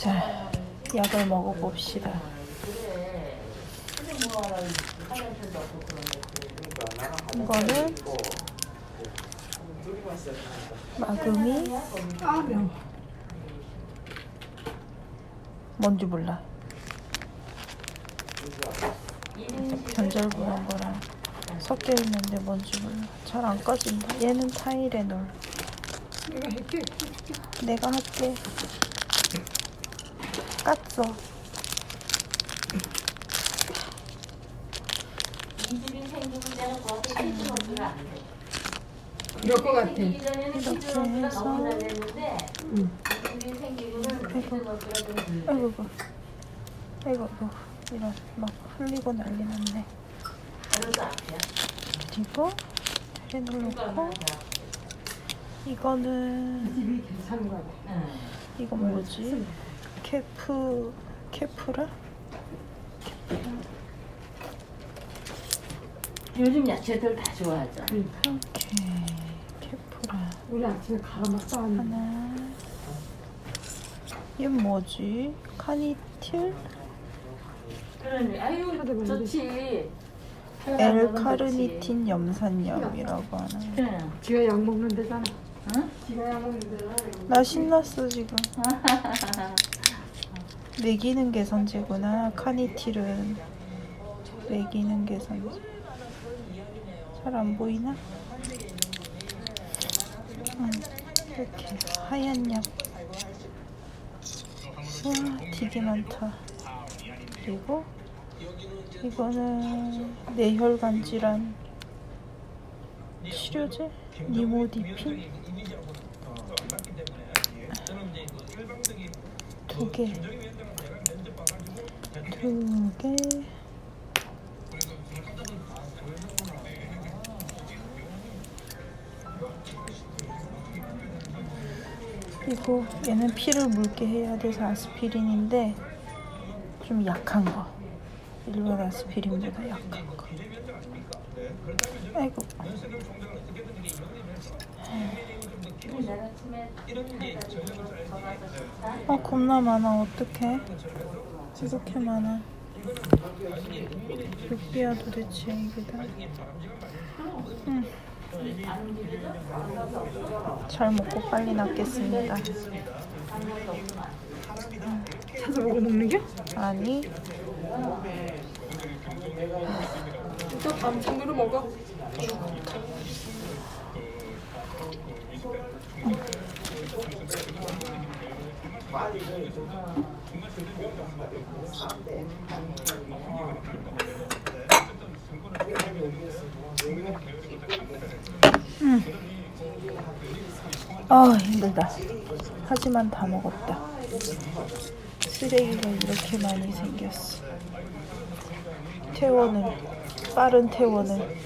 자, 약을 먹어봅시다. 이거는 마금이. 뭔지 몰라. 변절 그런 거랑 섞여 있는데 뭔지 몰라. 잘 안 꺼진다. 얘는 타이레놀. 내가 할게. 내가 할게. 깠어. 이럴 것 같아. 이렇게 해서. 응. 아이고, 아이고, 아이고, 아이고. 이런 막 흘리고 난리 났네. 그리고 타이레놀 넣고 이거는 집이 괜찮은 거 같아. 응. 이건 뭐지? 케프 케프라? 요즘 야채들 다 좋아하죠. 그러니까 오케이 케프라 우리 아침에 갈아 먹다 왔는데. 하나 얘 뭐지? 카니틸? 그러니 아유. 좋지. 엘 카르니틴 염산염이라고 하나 그래. 지가 약 먹는 데잖아. 응? 지가 약 먹는 데잖아. 나 신났어 지금 매기는 개선제구나. 카니틸은 매기는 개선제 잘안 보이나? 응, 이렇게 하얀 약. 와 되게 많다. 그리고 이거는 뇌혈관 질환 치료제? 니모디핀? 두 개. 두 개. 그리고 얘는 피를 묽게 해야 돼서 아스피린인데 좀 약한 거. 일반 아스피린보다 약한 거. 아이고. 아 겁나 많아 어떡해 이렇게 많아 몇 개야 도대체 이게 다 응. 잘 먹고 빨리 낫겠습니다 찾아보고 먹는 게? 아니 또 친구로 먹어. 아 힘들다. 하지만 다 먹었다. 쓰레기가 이렇게 많이 생겼어. 퇴원을 빠른 퇴원을